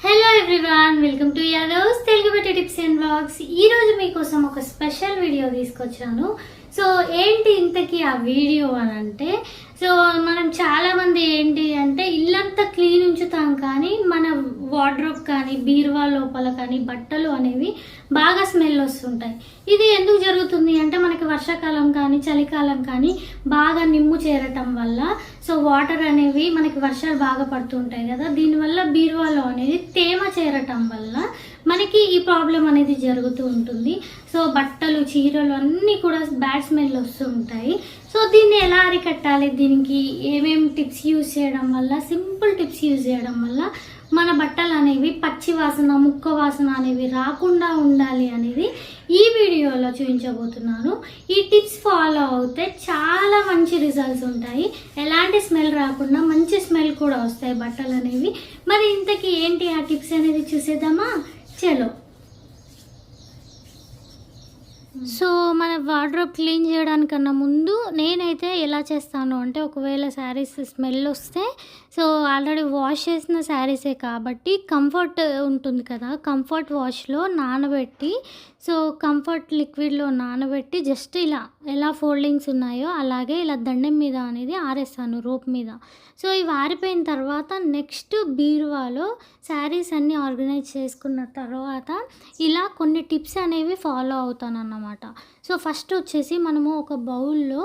Hello everyone welcome to Yadavs Telugu బట్టి tips and blogs ఈ రోజు మీకోసం ఒక స్పెషల్ వీడియో తీసుకొచ్చాను. సో ఏంటి ఇంతకీ ఆ వీడియో అని అంటే సో మనం చాలామంది ఏంటి అంటే ఇల్లంతా క్లీన్ ఉంచుతాం కానీ మన వార్డ్రోబ్ కానీ బీరువా లోపల కానీ బట్టలు అనేవి బాగా స్మెల్ వస్తుంటాయి. ఇది ఎందుకు జరుగుతుంది అంటే మనకి వర్షాకాలం కానీ చలికాలం కానీ బాగా నిమ్ము చేరటం వల్ల సో వాటర్ అనేవి మనకి వర్షాలు బాగా పడుతుంటాయి కదా. దీనివల్ల బీరువాలో అనేది తేమ చేరటం వల్ల మనకి ఈ ప్రాబ్లం అనేది జరుగుతూ ఉంటుంది. సో బట్టలు చీరలు అన్నీ కూడా బ్యాడ్ స్మెల్ వస్తూ ఉంటాయి సో దీన్ని ఎలా అరికట్టాలి? దీనికి ఏమేమి టిప్స్ యూజ్ చేయడం వల్ల సింపుల్ టిప్స్ యూజ్ చేయడం వల్ల మన బట్టలు అనేవి పచ్చి వాసన ముక్క వాసన అనేవి రాకుండా ఉండాలి అనేది ఈ వీడియోలో చూపించబోతున్నాను. ఈ టిప్స్ ఫాలో అవుతే చాలా మంచి రిజల్ట్స్ ఉంటాయి. ఎలాంటి స్మెల్ రాకుండా మంచి స్మెల్ కూడా వస్తాయి బట్టలు అనేవి. మరి ఇంతకీ ఏంటి ఆ టిప్స్ అనేది చూసేద్దామా? చలో. సో మన వార్డ్రోబ్ క్లీన్ చేయడానికన్నా ముందు నేనైతే ఎలా చేస్తాను అంటే ఒకవేళ శారీస్ స్మెల్ వస్తే సో ఆల్రెడీ వాష్ చేసిన శారీసే కాబట్టి కంఫర్ట్ ఉంటుంది కదా. కంఫర్ట్ వాష్లో నానబెట్టి సో కంఫర్ట్ లిక్విడ్లో నానబెట్టి జస్ట్ ఇలా ఎలా ఫోల్డింగ్స్ ఉన్నాయో అలాగే ఇలా దండం మీద అనేది ఆరేస్తాను రోప్ మీద. సో ఇవి ఆరిపోయిన తర్వాత నెక్స్ట్ బీరువాలో శారీస్ అన్నీ ఆర్గనైజ్ చేసుకున్న తర్వాత ఇలా కొన్ని టిప్స్ అనేవి ఫాలో అవుతాను అన్నమాట సో ఫస్ట్ వచ్చేసి మనము ఒక బౌల్లో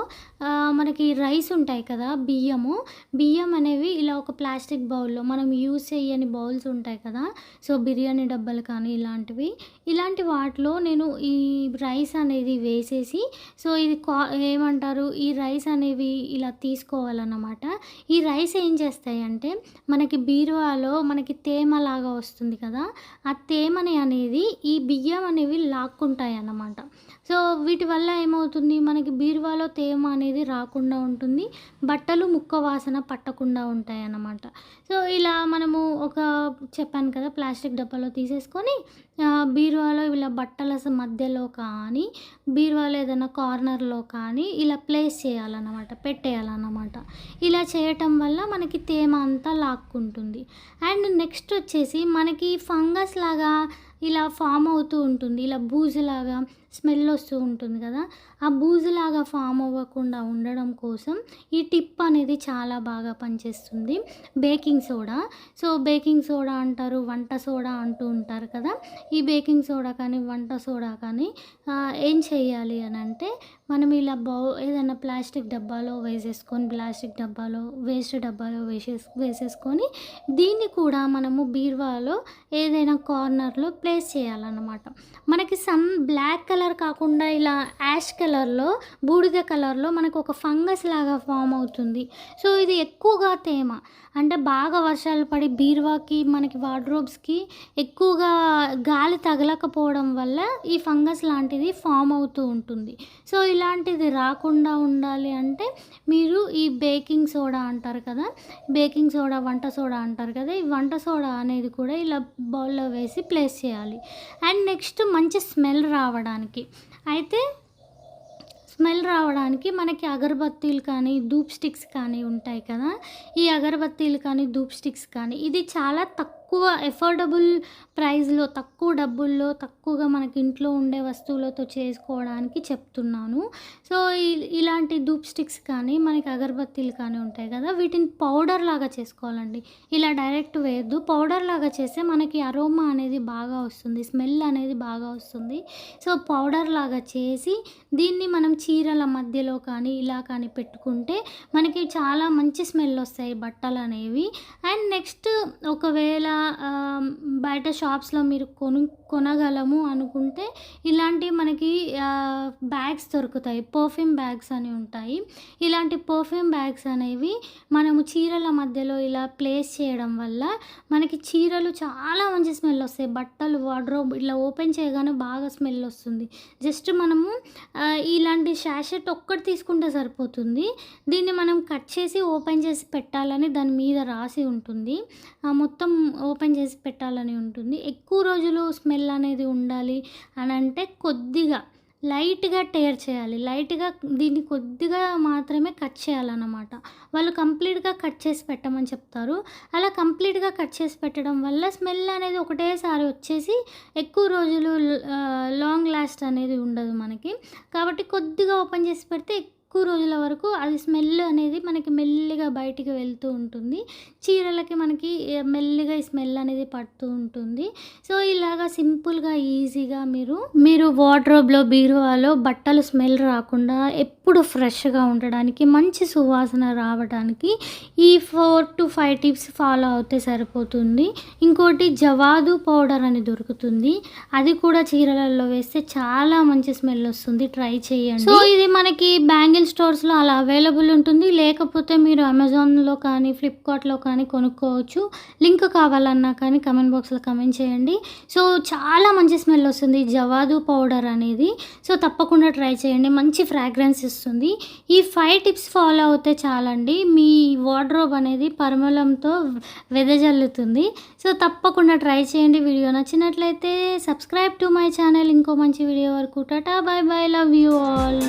మనకి రైస్ ఉంటాయి కదా బియ్యము. బియ్యం అనేవి ఇలా ఒక ప్లాస్టిక్ బౌల్లో మనం యూస్ చేయని బౌల్స్ ఉంటాయి కదా సో బిర్యానీ డబ్బాలు కానీ ఇలాంటివి. ఇలాంటి వాటిలో నేను ఈ రైస్ అనేది వేసేసి సో ఇది కా ఏమంటారు ఈ రైస్ అనేవి ఇలా తీసుకోవాలన్నమాట. ఈ రైస్ ఏం చేస్తాయంటే మనకి బీరువాలో మనకి తేమ లాగా వస్తుంది కదా ఆ తేమని అనేది ఈ బియ్యం అనేవి లాక్కుంటాయి అన్నమాట సో వీటి వల్ల ఏమవుతుంది? మనకి బీరువాలో తేమ అనేది రాకుండా ఉంటుంది. బట్టలు ముక్క వాసన పట్టకుండా ఉంటాయి అన్నమాట సో ఇలా మనము ఒక చెప్పాను కదా ప్లాస్టిక్ డబ్బాలో తీసేసుకొని బీరువాలో ఇలా బట్టల మధ్యలో కానీ బీరువాలో ఏదైనా కార్నర్లో కానీ ఇలా ప్లేస్ చేయాలన్నమాట పెట్టేయాలన్నమాట. ఇలా చేయటం వల్ల మనకి తేమ అంతా లాక్కుంటుంది. అండ్ నెక్స్ట్ వచ్చేసి మనకి ఫంగస్ లాగా ఇలా ఫామ్ అవుతూ ఉంటుంది. ఇలా బూజులాగా స్మెల్ వస్తూ ఉంటుంది కదా ఆ బూజులాగా ఫామ్ అవ్వకుండా ఉండడం కోసం ఈ టిప్ అనేది చాలా బాగా పనిచేస్తుంది. Baking soda. So baking soda అంటారు వంట సోడా అంటూ ఉంటారు కదా ఈ బేకింగ్ సోడా కానీ వంట సోడా కానీ ఏం చేయాలి అని అంటే మనం ఇలా బౌ ఏదైనా ప్లాస్టిక్ డబ్బాలో వేసేసుకొని ప్లాస్టిక్ డబ్బాలో వేస్ట్ డబ్బాలో వేసేస్ వేసేసుకొని దీన్ని కూడా మనము బీరువాలో ఏదైనా కార్నర్లో ప్లేస్ చేయాలన్నమాట. మనకి సన్ బ్లాక్ కలర్ కాకుండా ఇలా యాష్ కలర్లో బూడిద కలర్లో మనకు ఒక ఫంగస్ లాగా ఫామ్ అవుతుంది. సో ఇది ఎక్కువగా తేమ. అంటే బాగా వర్షాలు పడి బీరువాకి మనకి వార్డ్రోబ్స్కి ఎక్కువగా గాలి తగలకపోవడం వల్ల ఈ ఫంగస్ లాంటిది ఫామ్ అవుతూ ఉంటుంది. సో ఇలాంటిది రాకుండా ఉండాలి అంటే మీరు ఈ బేకింగ్ సోడా అంటారు కదా బేకింగ్ సోడా వంట సోడా అంటారు కదా ఈ వంట సోడా అనేది కూడా ఇలా బౌల్లో వేసి ప్లేస్ చేయాలి. అండ్ నెక్స్ట్ మంచి స్మెల్ రావడానికి అయితే స్మెల్ రావడానికి మనకి అగరబత్తీలు కానీ ధూప్ స్టిక్స్ కానీ ఉంటాయి కదా. ఈ అగరబత్తీలు కానీ ధూప్ స్టిక్స్ కానీ ఇది చాలా తక్కువ ఎఫోర్డబుల్ ప్రైస్లో తక్కువ డబ్బుల్లో తక్కువగా మనకి ఇంట్లో ఉండే వస్తువులతో చేసుకోవడానికి చెప్తున్నాను. సో ఇలాంటి ధూప్ స్టిక్స్ కానీ మనకి అగరబత్తీలు కానీ ఉంటాయి కదా వీటిని పౌడర్ లాగా చేసుకోవాలండి. ఇలా డైరెక్ట్ వేయద్దు. పౌడర్ లాగా చేస్తే మనకి అరోమా అనేది బాగా వస్తుంది స్మెల్ అనేది బాగా వస్తుంది. సో పౌడర్ లాగా చేసి దీన్ని మనం చీరల మధ్యలో కానీ ఇలా కానీ పెట్టుకుంటే మనకి చాలా మంచి స్మెల్ వస్తాయి బట్టలు అనేవి అండ్ నెక్స్ట్ ఒకవేళ బయట షాప్స్లో మీరు కొను కొనగలము అనుకుంటే ఇలాంటి మనకి బ్యాగ్స్ దొరుకుతాయి. పర్ఫ్యూమ్ బ్యాగ్స్ అని ఉంటాయి. ఇలాంటి పర్ఫ్యూమ్ బ్యాగ్స్ అనేవి మనము చీరల మధ్యలో ఇలా ప్లేస్ చేయడం వల్ల మనకి చీరలు చాలా మంచి స్మెల్ వస్తాయి. బట్టలు వార్డ్రోబ్ ఇట్లా ఓపెన్ చేయగానే బాగా స్మెల్ వస్తుంది. జస్ట్ మనము ఇలాంటి షాషెట్ ఒక్కటి తీసుకుంటే సరిపోతుంది. దీన్ని మనం కట్ చేసి ఓపెన్ చేసి పెట్టాలని దాని మీద రాసి ఉంటుంది. మొత్తం ఓపెన్ చేసి పెట్టాలని ఉంటుంది. ఎక్కువ రోజులు స్మెల్ అనేది ఉండాలి అని అంటే అంటే కొద్దిగా లైట్‌గా టేర్ చేయాలి. లైట్‌గా దీన్ని కొద్దిగా మాత్రమే కట్ చేయాలన్నమాట. వాళ్ళు కంప్లీట్‌గా కట్ చేసి పెట్టమని చెప్తారు. అలా కంప్లీట్‌గా కట్ చేసి పెట్టడం వల్ల స్మెల్ అనేది ఒకటేసారి వచ్చేసి ఎక్కువ రోజులు లాంగ్ లాస్ట్ అనేది ఉండదు మనకి. కాబట్టి కొద్దిగా ఓపెన్ చేసి పెడితే ఎక్కువ రోజుల వరకు అది స్మెల్ అనేది మనకి మెల్లిగా బయటికి వెళ్తూ ఉంటుంది. చీరలకి మనకి మెల్లిగా ఈ స్మెల్ అనేది పడుతూ ఉంటుంది. సో, ఇలాగా సింపుల్‌గా, ఈజీగా మీరు, మీరు వార్డ్‌రోబ్‌లో, బీరువాలో బట్టలు స్మెల్ రాకుండా ఎప్పుడు ఫ్రెష్‌గా ఉండడానికి, మంచి సువాసన రావడానికి ఈ 4-5 టిప్స్ ఫాలో అవుతే సరిపోతుంది. ఇంకోటి జవాదు పౌడర్ అని దొరుకుతుంది. అది కూడా చీరలలో వేస్తే చాలా మంచి స్మెల్ వస్తుంది. ట్రై చేయండి. సో, ఇది మనకి బ్యాంగిల్ స్టోర్స్‌లో అలా అవైలబుల్ ఉంటుంది. లేకపోతే మీరు అమెజాన్‌లో కానీ, ఫ్లిప్‌కార్ట్‌లో కానీ కొనుక్కోవచ్చు. లింక్ కావాలన్నా కానీ కమెంట్ బాక్స్‌లో కమెంట్ చేయండి. సో, చాలా మంచి స్మెల్ వస్తుంది జవాదు పౌడర్ అనేది. సో, తప్పకుండా ట్రై చేయండి. మంచి ఫ్రాగ్రెన్స్ ఇస్తుంది. ఈ ఫైవ్ టిప్స్ ఫాలో అవుతే చాలండి. మీ వార్డ్‌రోబ్ అనేది పరిమళంతో వెదజల్లుతుంది. సో, తప్పకుండా ట్రై చేయండి. వీడియో నచ్చినట్లయితే సబ్స్క్రైబ్ టు మై ఛానల్. ఇంకో మంచి వీడియో వరకు tata! Bye bye! Love you all.